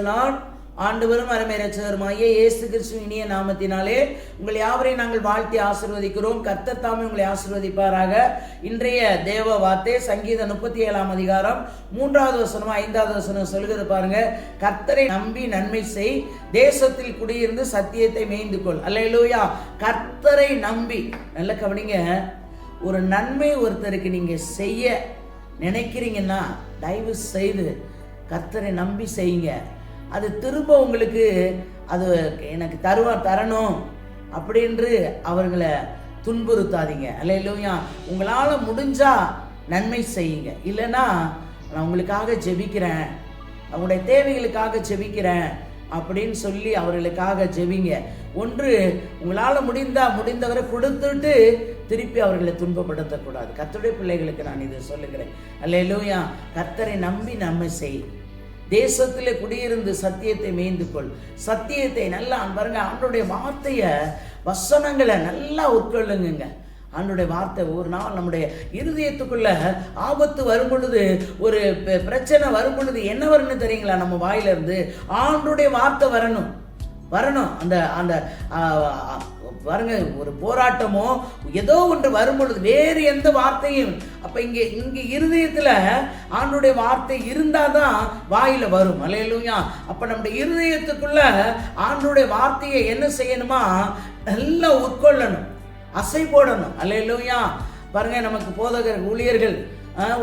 Praise the Lord ஆண்டவரும் அருமை ரட்சகருமாகிய இயேசு கிறிஸ்து இனிய நாமத்தினாலே உங்கள் யாவரையும் நாங்கள் வாழ்த்தி ஆசிர்வதிக்கிறோம். கர்த்தர் உங்களை ஆசிர்வதிப்பாராக. இன்றைய தேவ வார்த்தை சங்கீதம் முப்பத்தி ஏழாம் அதிகாரம் மூன்றாவது வசனம் ஐந்தாவது வசனம் சொல்கிறது பாருங்க. கர்த்தரை நம்பி நன்மை செய் தேசத்தில் குடியிருந்து சத்தியத்தை மேய்ந்து கொள். அல்லையிலூயா கர்த்தரை நம்பி நல்ல கவனிங்க ஒரு நன்மை ஒருத்தருக்கு நீங்க செய்ய நினைக்கிறீங்கன்னா தயவு செய்து கர்த்தரை நம்பி செய்யுங்க. அது திரும்ப உங்களுக்கு அது எனக்கு தருவா தரணும் அப்படின்று அவர்களை துன்புறுத்தாதீங்க. அல்லையா உங்களால் முடிஞ்சா நன்மை செய்யுங்க. இல்லைன்னா நான் உங்களுக்காக ஜெபிக்கிறேன். அவங்களுடைய தேவைகளுக்காக ஜெபிக்கிறேன் அப்படின்னு சொல்லி அவர்களுக்காக ஜெபிங்க. ஒன்று உங்களால் முடிந்தா முடிந்தவரை கொடுத்துட்டு திருப்பி அவர்களை துன்பப்படுத்தக்கூடாது. கத்துடைய பிள்ளைகளுக்கு நான் இதை சொல்லுகிறேன். அல்லையா கத்தரை நம்பி நன்மை செய். தேசத்தில் குடியிருந்து சத்தியத்தை மேய்ந்து கொள் சத்தியத்தை நல்லா பாருங்க அவனுடைய வார்த்தையை வசனங்களை நல்லா உட்கொள்ளுங்க அவனுடைய வார்த்தை ஒரு நாள் நம்முடைய இருதயத்துக்குள்ள ஆபத்து வரும் பொழுது ஒரு பிரச்சனை வரும் பொழுது என்ன வரும்னு தெரியுங்களா நம்ம வாயிலிருந்து? ஆண்டுடைய வார்த்தை வரணும். வரணும். அந்த அந்த பாருங்க ஒரு போராட்டமோ ஏதோ ஒன்று வரும் பொழுது வேறு எந்த வார்த்தையும் அப்போ இங்கே இங்கே இருதயத்தில் ஆண்டுடைய வார்த்தை இருந்தால் தான் வாயில் வரும். அலையலுயா அப்போ நம்முடைய இருதயத்துக்குள்ள ஆண்டுடைய வார்த்தையை என்ன செய்யணுமா? நல்லா உட்கொள்ளணும். அசை போடணும். அலையலுயா பாருங்க நமக்கு போதகர் ஊழியர்கள்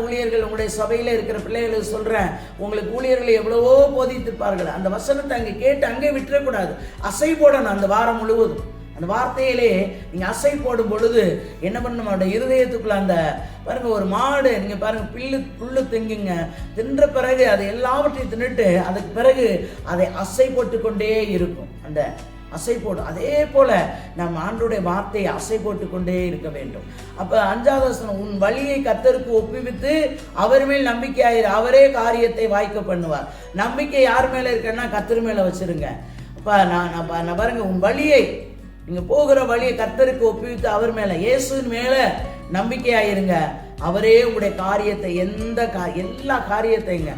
ஊழியர்கள் உங்களுடைய சபையில் இருக்கிற பிள்ளைகளுக்கு சொல்கிறேன் உங்களுக்கு ஊழியர்களை எவ்வளவோ போதித்திருப்பார்கள். அந்த வசனத்தை அங்கே கேட்டு அங்கே விட்டுறக்கூடாது. அசை போடணும் அந்த வாரம் முழுவதும். அந்த வார்த்தையிலே நீங்கள் அசை போடும் பொழுது என்ன பண்ணணும் அவருடைய இருதயத்துக்குள்ள அந்த பாருங்கள் ஒரு மாடு நீங்கள் பாருங்கள் பில்லு புல்லு திங்குங்க. தின்ற பிறகு அதை எல்லாவற்றையும் தின்னுட்டு அதுக்கு பிறகு அதை அசை போட்டு கொண்டே இருக்கும். அந்த அசை போடும் அதே போல் நம் ஆண்டுடைய வார்த்தையை அசை போட்டு கொண்டே இருக்க வேண்டும். அப்போ அஞ்சாவது வசனம் உன் வழியை கத்தருக்கு ஒப்புவித்து அவர் மேல் நம்பிக்கையாயிரு. அவரே காரியத்தை வாய்க்க பண்ணுவார். நம்பிக்கை யார் மேலே இருக்குன்னா கத்தர் மேலே வச்சிருங்க. அப்போ நான் நான் நான் பாருங்க உன் வழியை நீங்கள் போகிற வழியை கத்தருக்கு ஒப்புவித்து அவர் மேலே இயேசுவின் மேலே நம்பிக்கையாயிருங்க. அவரே உங்களுடைய காரியத்தை எந்த கா எல்லா காரியத்தைங்க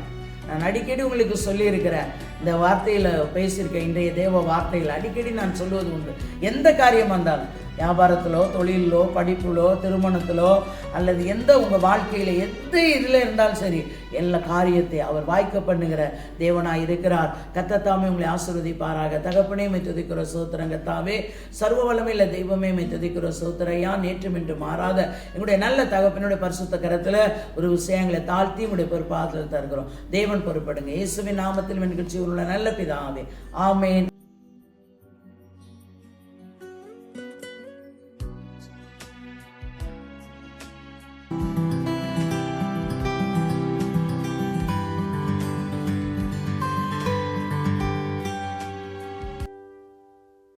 நான் அடிக்கடி உங்களுக்கு சொல்லியிருக்கிறேன். இந்த வார்த்தையில் பேசியிருக்க இன்றைய தேவ வார்த்தையில் அடிக்கடி நான் சொல்வது உண்டு. எந்த காரியமாக இருந்தாலும் வியாபாரத்திலோ தொழிலோ படிப்புலோ திருமணத்திலோ அல்லது எந்த உங்கள் வாழ்க்கையில் எந்த இதில் இருந்தாலும் சரி எல்லா காரியத்தை அவர் வாய்க்க பண்ணுகிற தேவனாக இருக்கிறார். கத்தத்தாமே உங்களை ஆசிர்வதிப்பாராக. தகப்பனே மை துதிக்கிற சோத்திரங்கத்தாவே சர்வ வளமையில் தெய்வமே மை துதிக்கிற சோத்திரையா நேற்றும் என்று மாறாத எங்களுடைய நல்ல தகப்பனுடைய பரிசுத்த கரத்தில் ஒரு விஷயங்களை தாழ்த்தி உங்களுடைய பொறுப்பாக தருகிறோம். தேவன் பொறுப்படுங்க. இயேசுவின் நாமத்தில் நிகழ்ச்சி உள்ள நல்ல பிதாவே. ஆமேன்.